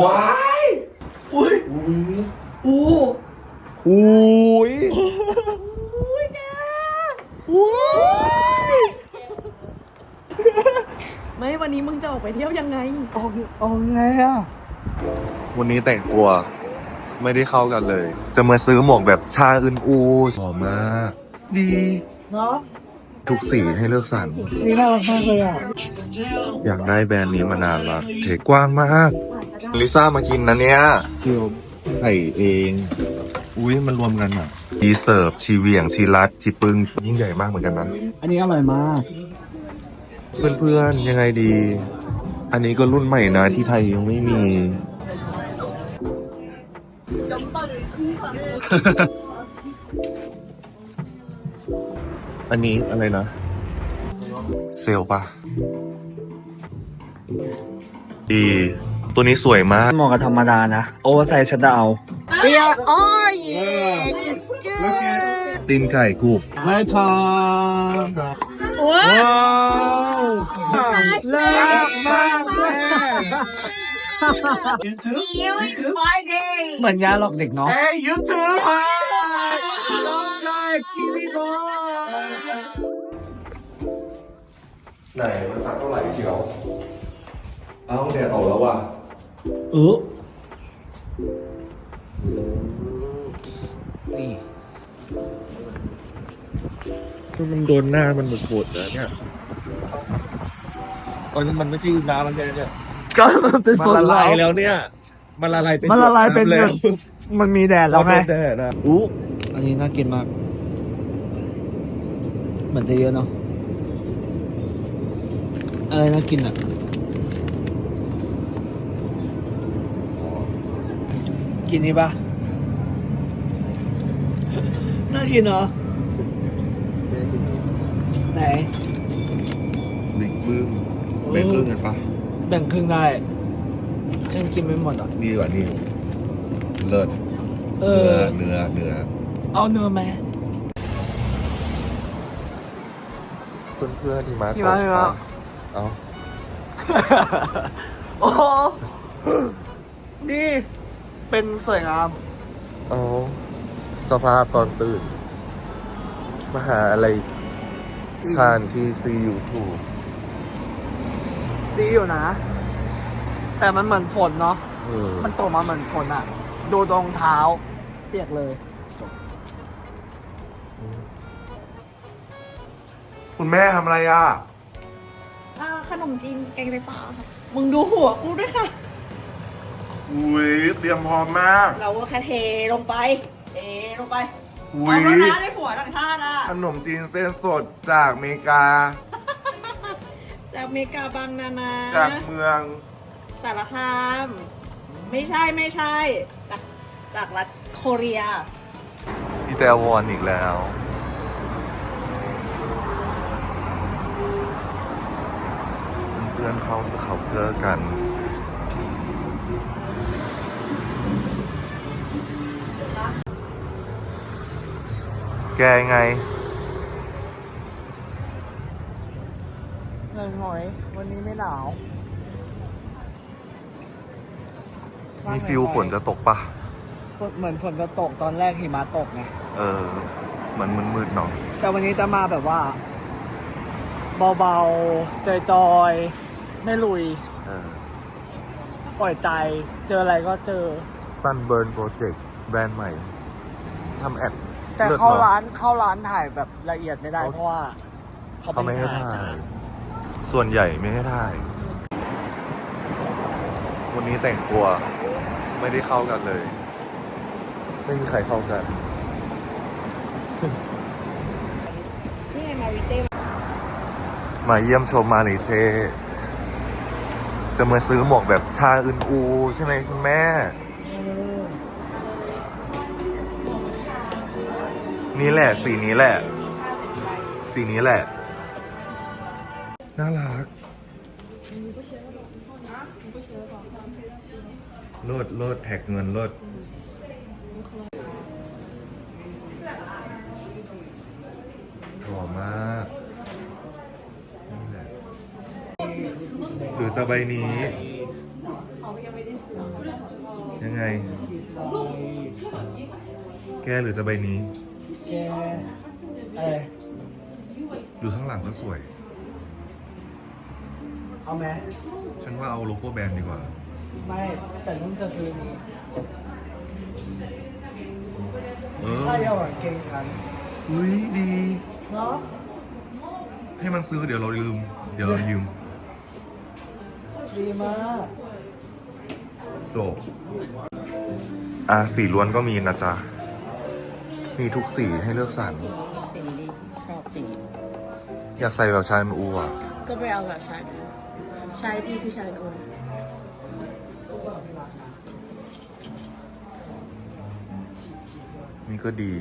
ว้ายอุ้ยอู้อุ้ยอุ้ยแกอุ้ยไม่วันนี้มึงจะออกไปเที่ยวยังไงเอาเอาไงอะวันนี้แต่งตัว ไม่ได้เข้ากันเลย จะมาซื้อหมวกแบบชาอึนอูหอมมากดีเนาะทุกสีให้เลือกสรรนี่น่ารักมากเลยอะ อยากได้แบรนด์นี้มานานละเทกว้างมาก ลิซ่ามากินนะเนี่ยเดี๋ยวไข่เอง อุ้ยมันรวมกันอะชีเสิร์ฟชีเหวียงชีรัดชีปึงยิ่งใหญ่มากเหมือนกันนะอันนี้อร่อยมาก เพื่อนๆยังไงดี อันนี้ก็รุ่นใหม่นะที่ไทยยังไม่มีอันนี้อะไรนะ เซลลปะดี ตัวนี้สวยมากเหมาะกับธรรมดานะ โอเวอร์ไซส์ฉันจะเอา Where are you? It's good. ตีนไก่กรุบไม่ทอว้าวเลิศมากแม่ See you in Friday. เหมือนยาหลอกเด็กเนาะเอ้ยยูทูบน้องชายคีวีบอยไหนมันสักเท่าไหร่เชียว เอ้าแดดออกแล้วว่ะ เออนี่คือมันโดนหน้ามันหมดหมดแล้วเนี่ยตอนนี้มันไม่ใช่น้ำมันแค่เนี่ยก็มันเป็นมันฝนละลายแล้แล้ววเนี่ย มันละลายเป็นมันละลายเป็นแล้แบวบมันมีแดดแล้วไงเป็นแดดอะอู้อันนี้น่ากินมาก เหมือนจะเยอะเนาะอะไรน่ากินอะ กินนี่ปะน่ากินเหรอไหน บิ๊กบึ้มแบ่งครึ่งกันปะแบ่งครึ่งได้ ฉันกินไม่หมดอะดีกว่านี่เลิศเอเนื้ออ เนื้อเนื้อเอาเนื้อไหมเพื่อนเพื่อนๆที่มาหิมะหิมะ เอ้าโอ้โหนี่ เป็นสวยงามเอาสภาพตอนตื่นมาหาอะไรทานที่ซียูทูบดีอยู่นะ แต่มันเหมือนฝนเนาะ เออมันตกมาเหมือนฝนอะดูตรงเท้า เปียกเลย คุณแม่ทำอะไรอะ อ่าขนมจีนแกงไตปลาค่ะมึงดูหัวกูด้วยค่ะ อุ้ยเตรียมพร้อมมาก เราก็แค่เทลงไป เทลงไปอุ้เอายแล้วนะได้ผัวต่างชาติอะขนมจีนเส้นสดจากอเมริกา จากอเมริกาบางนานาจากเมืองสารคาม ไม่ใช่ไม่ใช่ จากจากรัฐโคเรียอีแตวอนอีกแล้วเพื่อนๆเข้าสเคาเจอร์กัน แกไงหน่อยหน่อย วันนี้ไม่หนาว มีฟิลฝนจะตกปะเหมือนฝนจะตกตอนแรกหิมะตกไง เออมันมืดๆหน่อย แต่วันนี้จะมาแบบว่า เบาๆ จอยๆ ไม่ลุย เออ ปล่อยใจ เจออะไรก็เจอ Sunburn Project แบรนด์ใหม่ทำแอด แต่ลิศเข้านะร้านเข้าร้านถ่ายแบบละเอียดไม่ได้เขาเพราะว่าเขาไม่ให้ถ่าย ส่วนใหญ่ไม่ให้ถ่าย วันนี้แต่งตัวไม่ได้เข้ากันเลย ไม่มีใครเข้ากันนี่ไงมาริเต้มาเยี่ยมชมมาริเทจะมาซื้อหมวกแบบชาอึนอู ใช่ไหมคุณแม่ นี่แหละ สีนี้แหละ สีนี้แหละ น่ารักโลดโลดแท็กเงินโลดหล่อมากนี่แหละหรือสบายนี้ ยังไง แกหรือจะใบนี้ แกอะไรดูข้างหลังก็สวย เอาไหมฉันว่าเอาโลโก้แบรนด์ดีกว่า ไม่แต่นุ่นจะซื้อนี้เออถ้าเดียวกับเกงฉันอุ้ยดี เนาะให้มันซื้อเดี๋ยวเราลืม เดี๋ยวเรายืม ดีมากจบอะสีล้วนก็มีนะจ๊ะ มีทุกสีให้เลือกสรร สีนี้ดิชอบสีนี้อยากใส่แบบชายมันอูอะ ก็ไปเอาแบบชายชายดีคือชายโอนนี่ก็ดี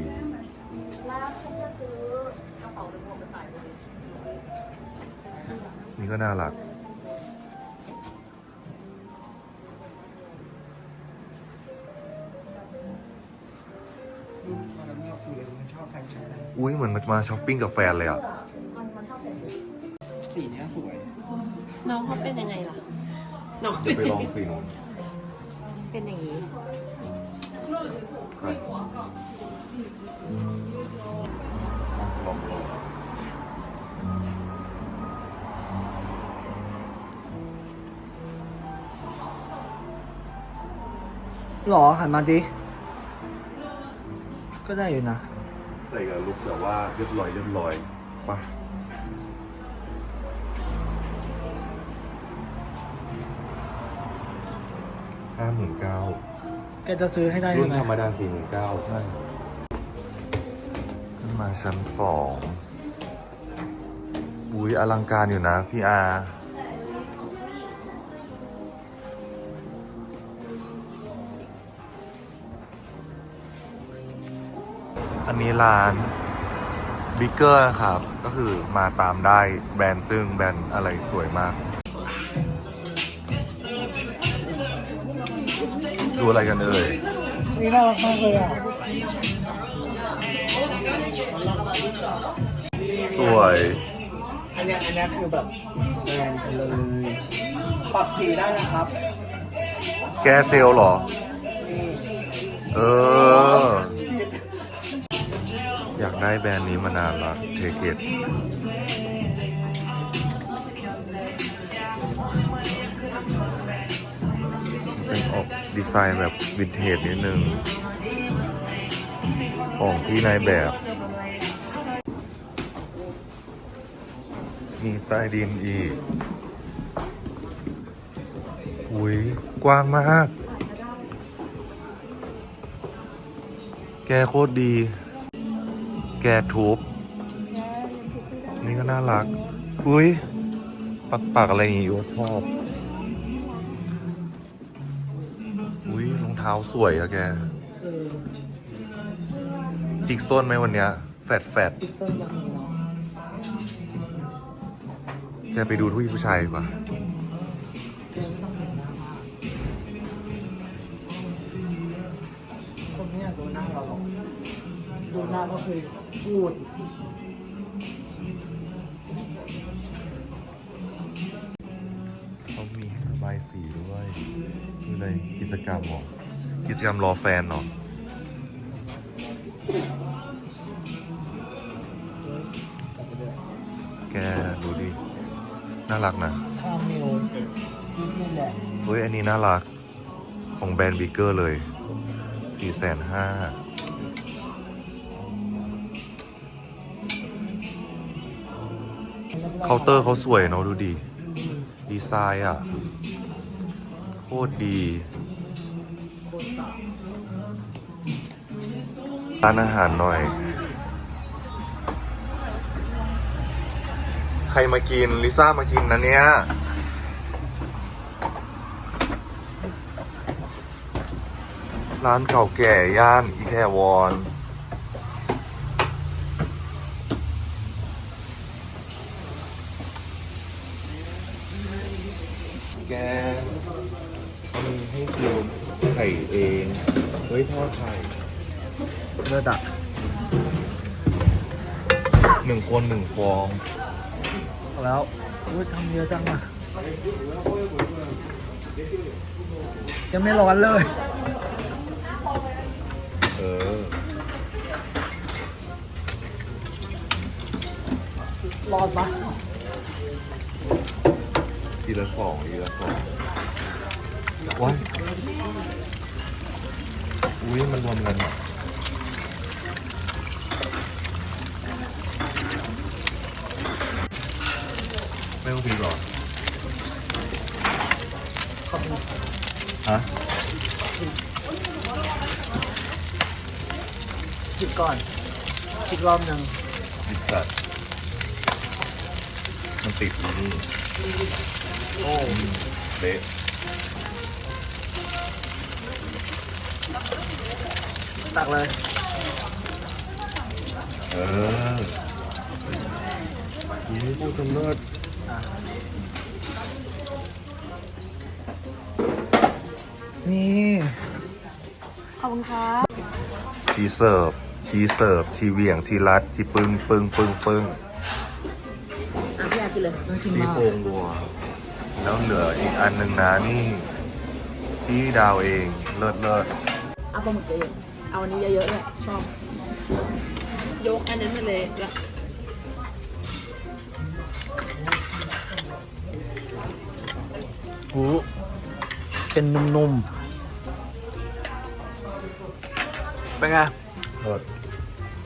นี่ก็น่ารัก อะไรอุ้ยเหมือนมาช้อปปิ้งกับแฟนเลยอะ สีเนี้ยสวย น้องเขาเป็นยังไงล่ะ น้องจะไปลองสีนู้นเป็นอย่างนี้ ไปลองลองหรอหันมาดิ ก็ได้อยู่นะ ใส่กับลุคแบบว่าเรียบร้อยเรียบร้อยไปห้าหมื่นเก้าแกจะซื้อให้ได้รุ่ใช่นไหมธรรมดาสี่หมื่นเก้าใช่ขึ้นมาชั้นสองอุ้ยอลังการอยู่นะพี่อาร์ นนี้ร้านบิ๊กเกอร์นะครับ ก็คือมาตามได้แบรนด์จึงแบรนด์อะไรสวยมาก ดูอะไรกันเอ่ยนี่น่ารักมากเลยอะ สวย อันเนี้ยอันเนี้ยคือแบบแบรนด์เลย ปรับสีได้นะครับ แกเซลเหรอ นี่ เออ อยากได้แบรนด์นี้มานานละเทเกตเป็นออกดีไซน์แบบวินเทจนิดนึง ของที่นายแบบ มีใต้ดินอีก อุ้ย กว้างมาก แกโคตรดี แกทุบนี่ก็น่ารัก อุ้ยปักปักๆอะไรอย่างงี้ชอบ อุ้ยรองเท้าสวยอะแก จิกส้นไหมวันเนี้ย แฟดแฟดติ๊กเซอร์ยังมีเนาะแกไปดูทุยผู้ชายดีกว่าแกไม่ต้องเนหน้ยดูหน้าเราหรอกดูหน้าก็คือ พูด เขามีใบายสีด้วยมีอะไรกิจกรรมหรอกิจกรรมรอแฟนหรอแกดูดิ น่ารักนะเฮ้ย อันนี้น่ารัก ของแบรนด์บิเกอร์เลยนห้า เคาน์เตอร์เขาสวยเนาะดูดิดีไซน์อะ โคตรดีร้านอาหารหน่อย ใครมากิน ลิซ่ามากินนะเนี่ยร้านเก่าแก่ย่านอีแทวอน แล้วอุ้ยทำเยอะจังอะยังไม่ร้อนเลยออรอดปะทีละสองทีละสองว้ายอุ้ยมันรวมกันอะ ไม่ต้องพีหรอฮะคิดก่อน คิดรอบหนึ่งดิสัตมันติดอยู่นี่โอ้อืมเละตักเลย เออนี่พูดจนเลิศอะ นี่ขอบคุณครับชีเสิร์ฟชีเสิร์ฟชีเหวี่ยงชีรัดชีปึ้งปึ้งปึ้งปึ้งอะพี่อากินเลยน่ากินชีมากโครงวัว แล้วเหลืออีกอันหนึ่งนะนี่พี่ดาวเองเลิศเลิศเอาปลาหมึกเยอะๆเอาอันนี้เยอะๆเลยชอบยกอันนั้นมาเลย ละหูเป็นนุ่มๆ เป็นไงเลิศ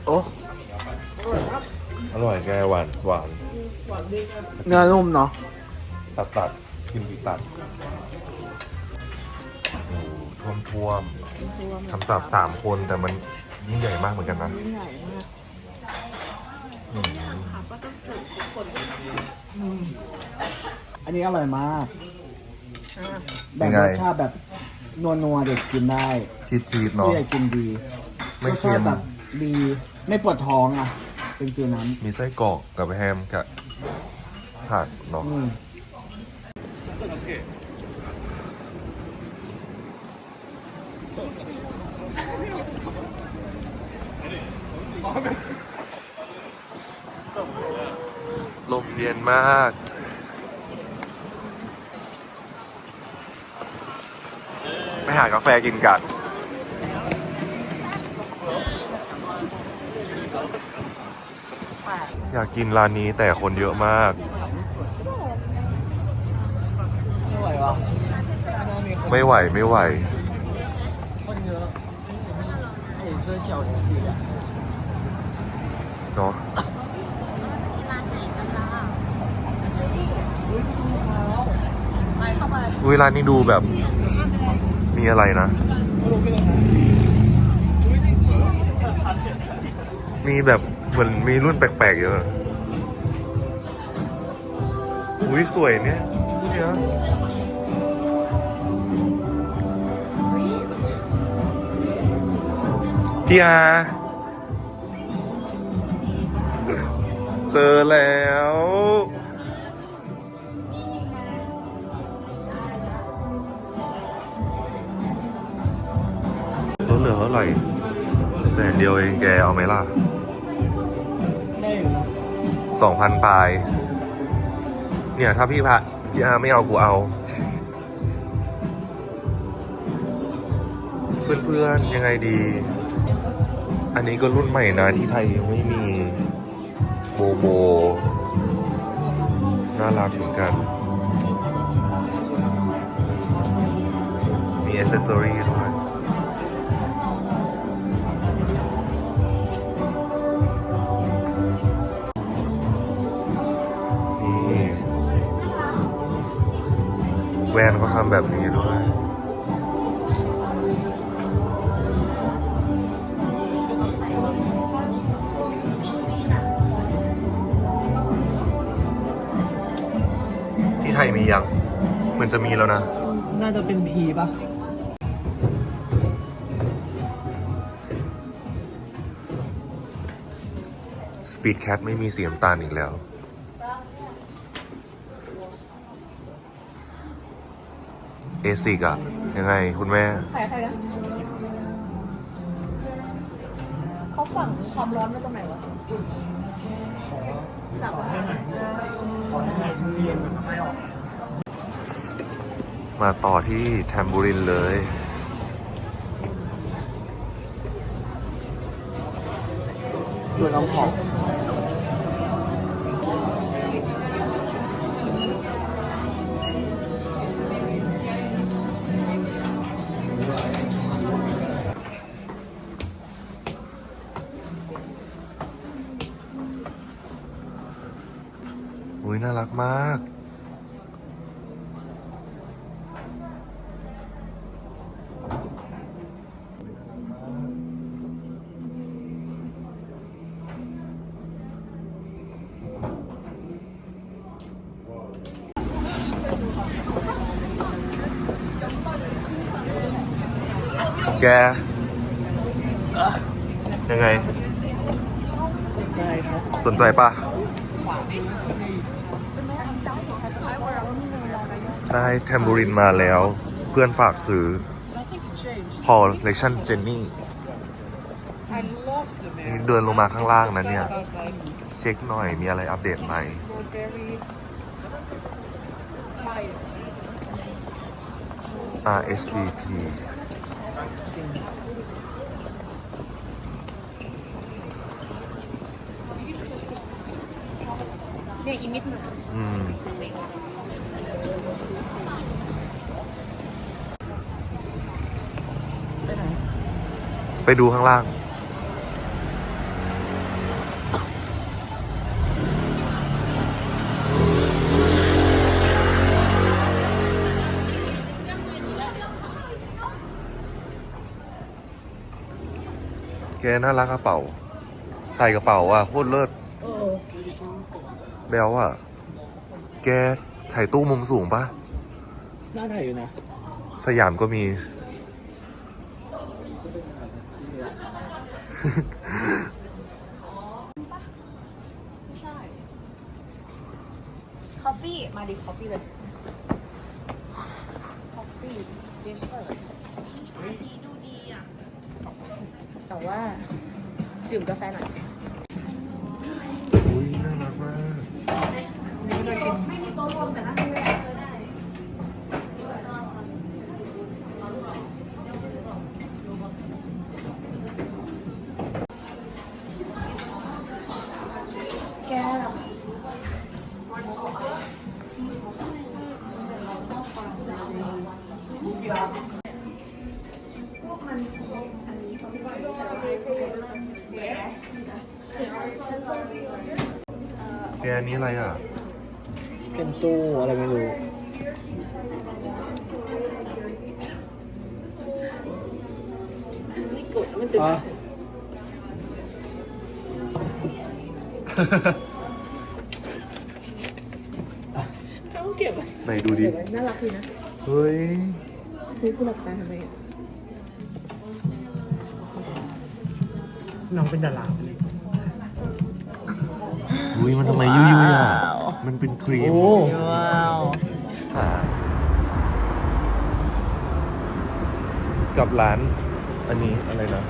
โอ้อร่อยแกหวานหวานเนื้อนุ่มเนาะตัดตัดกินปีตัดโอ้ท่วมท่วมคำศัพท์สามคนแต่มันยิ่งใหญ่มากเหมือนกันนะยิ่งใหญ่มากอืมอันนี้อร่อยมากอะ แบบรสชาติแบบนัวนัวๆเด็กกินได้ชีสชีสผู้เนาะใหญ่กินดีไม่รสเค็ชาติมแบบดีไม่ปวดท้องอะ เป็นฟิลนั้นมีไส้กรอกกับแฮมกับผักเนาะอืมลมเย็นมาก ไป หากาแฟกินกัน อยากกินร้านนี้แต่คนเยอะมาก ไม่ไหววะไม่ไหวไม่ไหวคนเยอะเห็นเสื้อเขียวสีอะเนาะอุ้ยร้านนี้ดูแบบ อะไรนะ มีแบบเหมือนมีรุ่นแปลกๆเยอะอุ้ยสวยเนี่ยดูดินะพี่อาเจอแล้ว ดเหลือเท่าไหร่แสนเดียวเองแกเอาไหมล่ะสองพันปลาย เนี่ย ถ้าพี่พะพี่อาไม่เอากูเอา เพื่อนๆยังไงดี อันนี้ก็รุ่นใหม่นะที่ไทยยังไม่มีโบโบ น่ารักเหมือนกัน มีอ c เซสซอรี่ แวนเขาทำแบบนี้ด้วย ที่ไทยมียังเหมือนจะมีแล้วนะ น่าจะเป็นพีป่ะ Speed Cat ไม่มีสีน้ำตาลอีกแล้ว เอซิกอะยังไงคุณแม่ ใครใครนะเขาฝังความร้อนมาจะไหนวะมาต่อที่แทมบูรินเลยด้วยน้ำหอม ยน่ารักมาก แก ยังไงได้ครับสนใจปะ ได้แทมบูรินมาแล้ว เพื่อนฝากซื้อพอเลคชั่นเจนนี่นี่เดินลงมาข้างล่างนะเนี่ย เช็คหน่อยมีอะไรอัปเดตไหม RSVP เนี่ยอีมิดมาอืม ไปไหน ไปดูข้างล่าง แกน่ารักกระเป๋า ใส่กระเป๋าอะโคตรเลิศเออแบลอะ แกถ่ายตู้มุมสูงปะน่าถ่ายอยู่นะ สยามก็มี ค อฟฟี่มาดิคอฟฟี่เลยคอฟฟี่เดสเซอร์ดูดีอะ แต่ว่า ดื่มกาแฟหน่อย กดแล้วมันจะอะต้องเก็บไว้ไหนดูดิ เก็บไว้น่ารักดีนะเฮ้ยคือคุณหลับตาทำไมอะน้องเป็นดาราอุ้ยมันทำไมยุ่ยๆอะ มันเป็นครีมโอ้ว้าวอ่ากับร้าน อันนี้อะไรนะ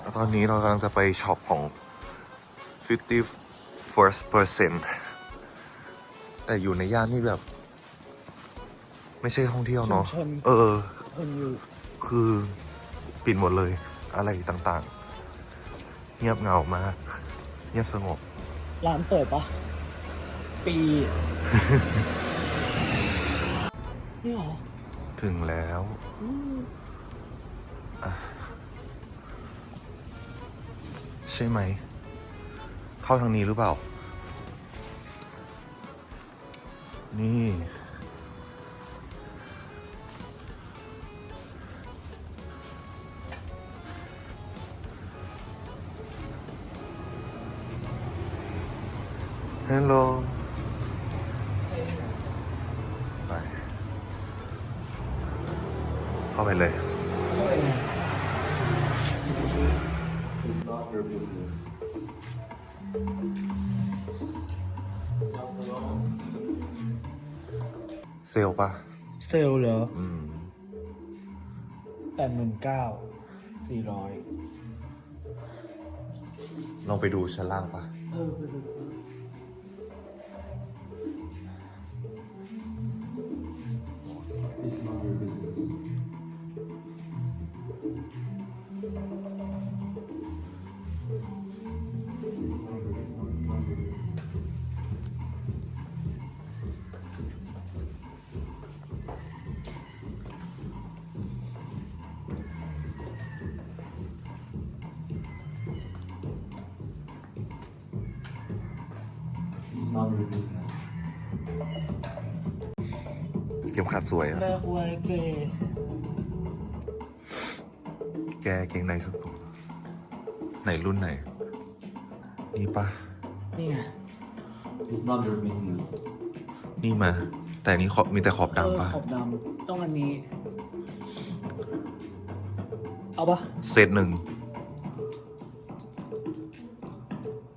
แล้วตอนนี้เรากำลังจะไปช็อปของ 50 first percent แต่อยู่ในย่านที่แบบ ไม่ใช่ท่องเที่ยวเนาะชุมชนเออ คนอยู่ คือปิดหมดเลยอะไรต่างๆ เงียบเหงามากเงียบสงบ ร้านเปิดปะปี นี่หรอถึงแล้วอะใช่ไหม เข้าทางนี้หรือเปล่า นี่ ฮัลโหลไปเข้าไปเลยเซลลปะเซลล์เหรออืมแปดหมื่นเก้าสี่ร้อยลองไปดูชั้นล่างปะเออ สวยอะแม่ควยเกย์แกเกงในสักตัวไหนรุ่นไหน นี่ปะนี่ไง It's not your business. นี่มา แต่อันนี้ขอบมีแต่ขอบเออดำปะขอบดำต้องอันนี้ เอาปะเซตหนึ่ง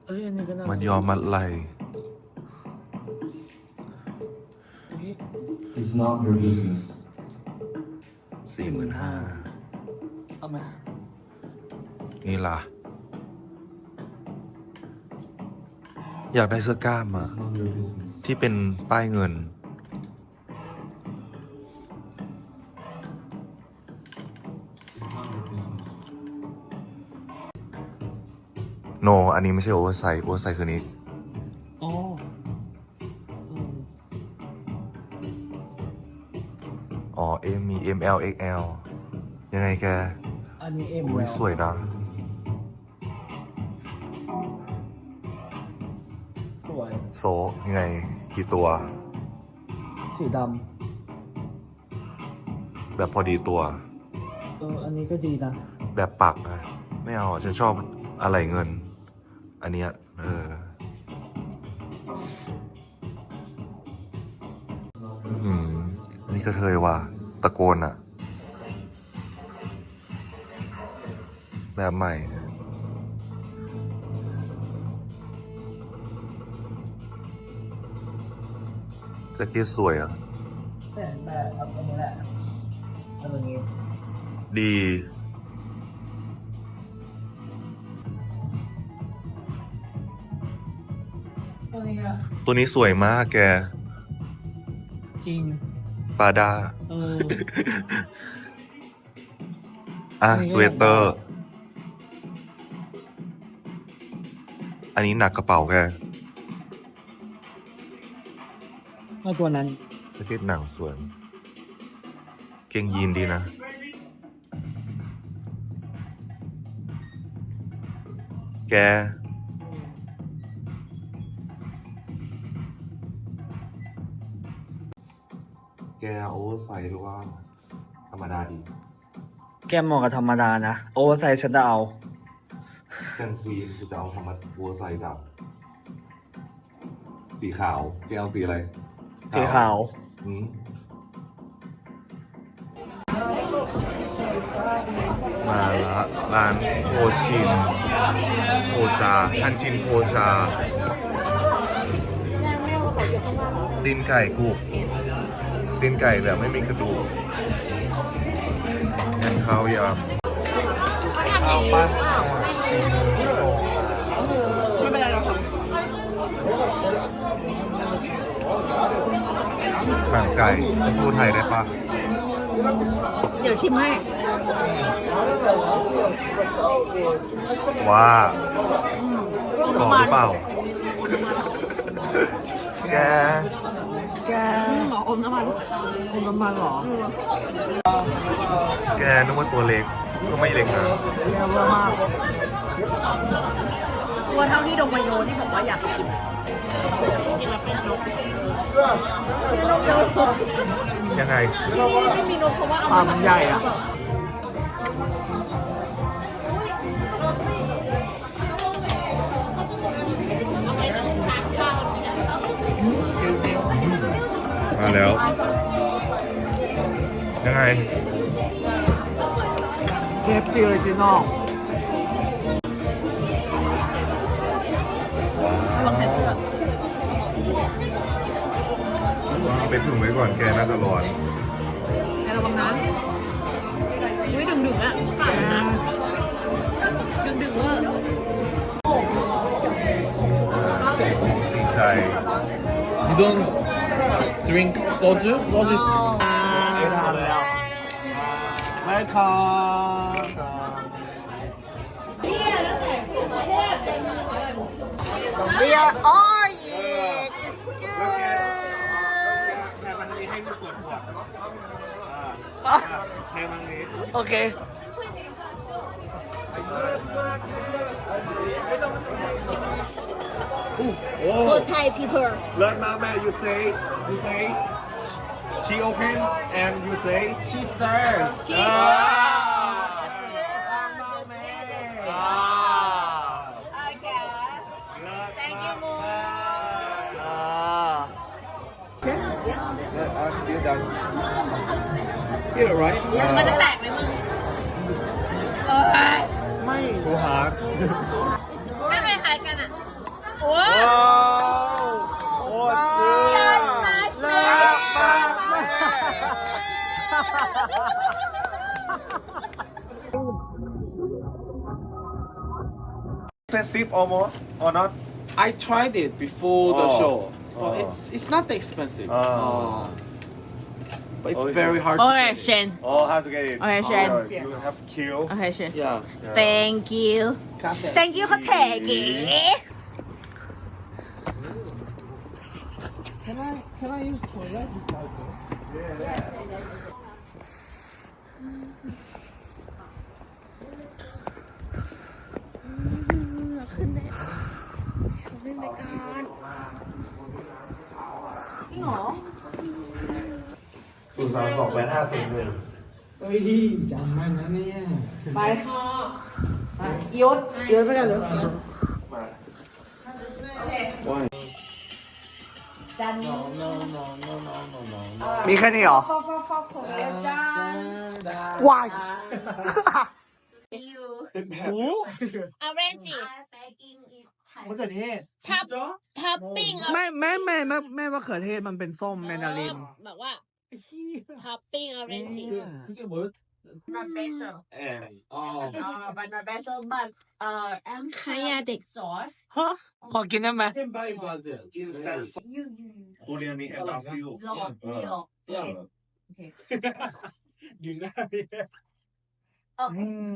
เอ้ยอันนี้ก็น่ามันยอมมัดไหล It's not your business. สี่หมื่นห้าเอามานี่ล่ะ อยากได้เสื้อกล้ามอะ It's not your business. ที่เป็นป้ายเงินโน อันนี้ไม่ใช่โอเวอร์ไซส์โอเวอร์ไซส์คือนี้ อ๋อ M มี M L X L ยังไงแกอันนี้เอ็มอุ้ยแล้วสวยนะ สวย โซยังไง กี่ตัว สีดแบบพอดีตัวำเออ อันนี้ก็ดีนะ แบบปักอะไม่เอาอะฉันชอบอะไรเงิน อันเนี้ย อันนี้ก็เทยว่ะ ตะโกนอะแบบใหม่แจ็คเก็ตสวยอะแต่แต่เอาอันนี้แหละเอาอันนี้ ดี ตัวนี้อะตัวนี้สวยมากแก จริง ปาดา เออ อะอันนี้สก็เวตเตออยากร์ได้อันนี้หนักกระเป๋าแกเอาตัวนั้นแจ็คเก็ตหนังสวยเกงยีนดีนะ แก โอเวอร์ไซส์หรือว่า ธรรมดาดีแกมเหมาะกับธรรมดานะ โอเวอร์ไซส์ฉันจะเอาแฟนซีคือจะเอาธรรมดาโอเวอร์ไซส์กับ สีขาวแกเอาสีอะไรสีขาวอืมมาละร้านโอชินโอจาทันชินโอชาตีนไก่กรุบ ตีนไก่แบบไม่มีกระดูกแอนข้าวยำเอาปั้นไม่เป็นไรหรอกหนังไก่จะพูดไทยได้ปะเดี๋ยวชิมให้ว่ากรอบหรือเปล่า แก แกหมออมน้ำมันคงน้ำมันเหรอ แกนึกว่าตัวเล็ก ก็ไม่เล็กนะแกเวอร์มากตัวเท่าที่ดงมาโยที่บอกว่าอยากกินจริงๆแล้วเป็นนกเป็นนกเยอะยังไงไม่มีนกเพราะว่าเอาปลามันใหญ่อะ มาแล้ว ยังไงเคฟซีออริจินอลว้าวไปผึ่งไว้ก่อนแกน่าจะร้อนแต่ระวังนะอุ้ยดึงดึงๆอะปากนะดึงดึงๆเวอร์ดีใจ You don't drink soju? Soju is ไม่ทานแล้วไม่คอ We are orange. It's good. โอเคเ For Thai people. Learn now, man. You say, you say, she open and you say, she serves. She Ah. serves. Ah. Okay. Thank you, Moon. Ah. You done. Here right มันจะแตกไหมมึงเอ้ย ไม่ Go hard. ไม่คล้ายๆกันอ่ะ โอ้ ว้า expensive almost or not? I tried it before the oh. show. Oh. But it's it's not that expensive. Oh. oh. But it's Oh, very hard. All to get it. action. Oh, how to get it? Okay, Shen. Oh, You have kill. Okay, Shen. Yeah. Yeah. Thank you. Cafe. Thank you for taking it. Can I can I use toilet? Yeah. ศูนย์สามสองแปดห้าศูนย์หนึ่งเฮ้ยจำแม่นนะเนี่ยไปยศยศไปกันเลยมีแค่นี้เหรอวายหูอาเรนจิ มะเขือเทศ ทับทับปิ้งเอา แม่แม่แม่แม่แม่มะเขือเทศมันเป็นส้มแมนดาริน แบบว่าทับปิ้งอาเรนจิ 그게 뭐였? Not basil 어. uh, but not basil but uh I'm ขายาเด็ก sauce ฮะ ขอกินได้ไหม 템바이 맞아요. you you โคเรียนมีแอนบราซิล log log okay อยู่หน้าเนี่ย okay อืม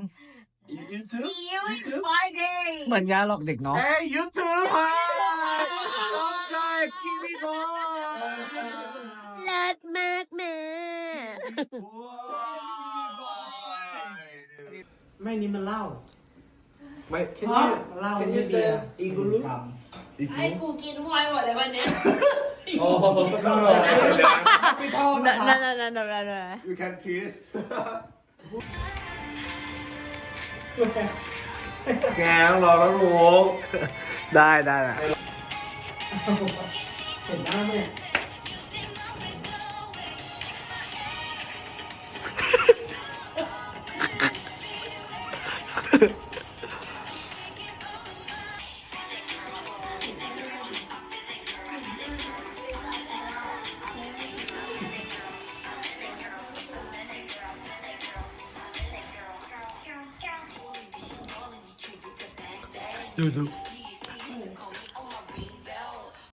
YouTube See you in YouTube Friday เหมือนยาหลอกเด็กเนาะ Hey YouTube Hi Subscribe Kiwi Boy เลิศมากแม่ ไม่นี่มันเหล้า My can เพราะ you เหล้า can ไม่ you เบียร์ dance อิ Igloo ไอ้กูกินวายหมดเลยวันเนี้ย Oh ไม่เท่านะ no คะ no no no no no You can cheers แกต้องรอแล้วลูก ได้ได้ได้เห็นหน้าไหม